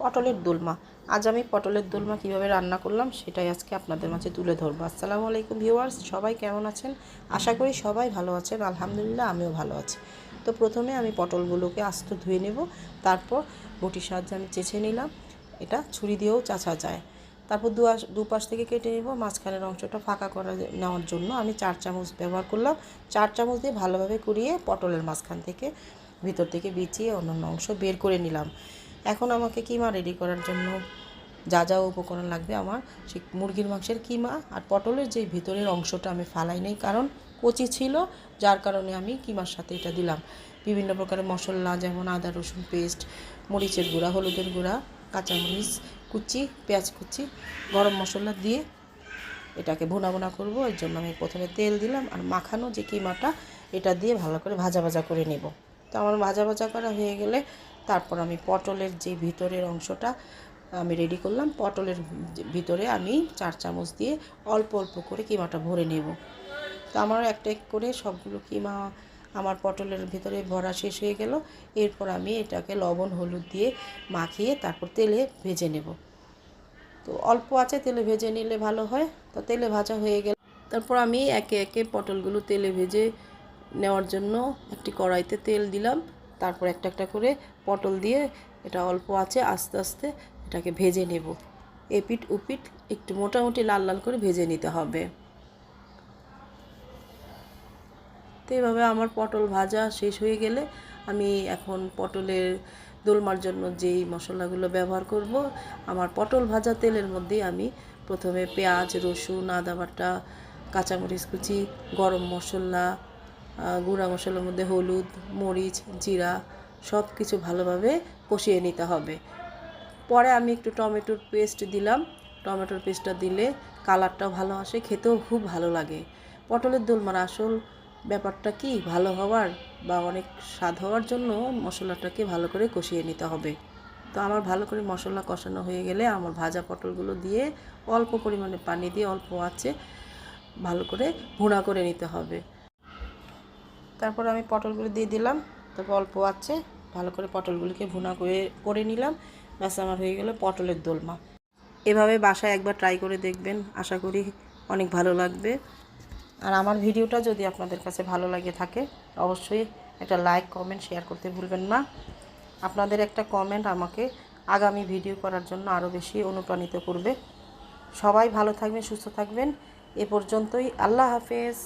পটলের দোলমা। আজ আমি পটলের দোলমা কীভাবে রান্না করলাম সেটাই আজকে আপনাদের মাঝে তুলে ধরবো। আসসালামু আলাইকুম ভিউয়ার্স, সবাই কেমন আছেন? আশা করি সবাই ভালো আছেন, আলহামদুলিল্লাহ আমিও ভালো আছি। তো প্রথমে আমি পটলগুলোকে আস্ত ধুয়ে নেব, তারপর বটির সাহায্যে আমি চেঁচে নিলাম, এটা ছুরি দিয়েও চাচা যায়। তারপর দু দুপাশ থেকে কেটে নেব, মাঝখানের অংশটা ফাঁকা করা নেওয়ার জন্য আমি চার চামচ ব্যবহার করলাম। চার চামচ দিয়ে ভালোভাবে কুড়িয়ে পটলের মাঝখান থেকে, ভিতর থেকে বিছিয়ে অন্যান্য অংশ বের করে নিলাম। এখন আমাকে কিমা রেডি করার জন্য যা যা উপকরণ লাগবে আমার সেই মুরগির মাংসের কিমা আর পটলের যে ভিতরের অংশটা আমি ফালাই নেই, কারণ কচি ছিল, যার কারণে আমি কিমার সাথে এটা দিলাম। বিভিন্ন প্রকারের মশলা, যেমন আদা, রসুন পেস্ট মরিচের গুঁড়া, হলুদের গুঁড়া, কাঁচামরিচ কুচি, পেঁয়াজ কুচি, গরম মশলা দিয়ে এটাকে ভুনা ভুনা করব। এর জন্য আমি প্রথমে তেল দিলাম আর মাখানো যে কিমাটা, এটা দিয়ে ভালো করে ভাজা ভাজা করে নেব। তো আমার ভাজা ভাজা করা হয়ে গেলে তারপর আমি পটলের যে ভিতরের অংশটা আমি রেডি করলাম, পটলের ভিতরে আমি চার চামচ দিয়ে অল্প অল্প করে কিমাটা ভরে নেব। তো আমার একটা এক করে সবগুলো কিমা আমার পটলের ভিতরে ভরা শেষ হয়ে গেল। এরপর আমি এটাকে লবণ, হলুদ দিয়ে মাখিয়ে তারপর তেলে ভেজে নেব। তো অল্প আছে, তেলে ভেজে নিলে ভালো হয়। তো তেলে ভাজা হয়ে গেল। তারপর আমি একে একে পটলগুলো তেলে ভেজে নেওয়ার জন্য একটি কড়াইতে তেল দিলাম। তারপর একটা একটা করে পটল দিয়ে এটা অল্প আছে, আস্তে আস্তে এটাকে ভেজে নেব। এপিট উপিট একটু মোটামুটি লাল লাল করে ভেজে নিতে হবে। তো এইভাবে আমার পটল ভাজা শেষ হয়ে গেলে আমি এখন পটলের দোলমার জন্য যেই মশলাগুলো ব্যবহার করব, আমার পটল ভাজা তেলের মধ্যেই আমি প্রথমে পেঁয়াজ, রসুন, আদা বাটা, কাঁচামরিচ কুচি, গরম মশলা গুঁড়া মশলার মধ্যে হলুদ, মরিচ, জিরা সব কিছু ভালোভাবে কষিয়ে নিতে হবে। পরে আমি একটু টমেটোর পেস্ট দিলাম। টমেটোর পেস্টটা দিলে কালারটাও ভালো আসে, খেতেও খুব ভালো লাগে। পটলের দোলমার, আসল ব্যাপারটা কি? ভালো হওয়ার বা অনেক স্বাদ হওয়ার জন্য মশলাটাকে ভালো করে কষিয়ে নিতে হবে। তো আমার ভালো করে মশলা কষানো হয়ে গেলে আমার ভাজা পটলগুলো দিয়ে অল্প পরিমাণে পানি দিয়ে অল্প আছে, ভালো করে ভুনা করে নিতে হবে। তারপর আমি পটলগুলো দিয়ে দিলাম। তারপর অল্প আছে, ভালো করে পটলগুলিকে ভুনা করে করে নিলাম। ব্যাস, আমার হয়ে গেল পটলের দোলমা। এভাবে বাসায় একবার ট্রাই করে দেখবেন। আশা করি অনেক ভালো লাগবে। আর আমার ভিডিওটা যদি আপনাদের কাছে ভালো লাগে থাকে, অবশ্যই একটা লাইক কমেন্ট শেয়ার করতে ভুলবেন না। আপনাদের একটা কমেন্ট আমাকে আগামী ভিডিও করার জন্য আরও বেশি অনুপ্রাণিত করবে। সবাই ভালো থাকবেন, সুস্থ থাকবেন। এ পর্যন্তই। আল্লাহ হাফেজ।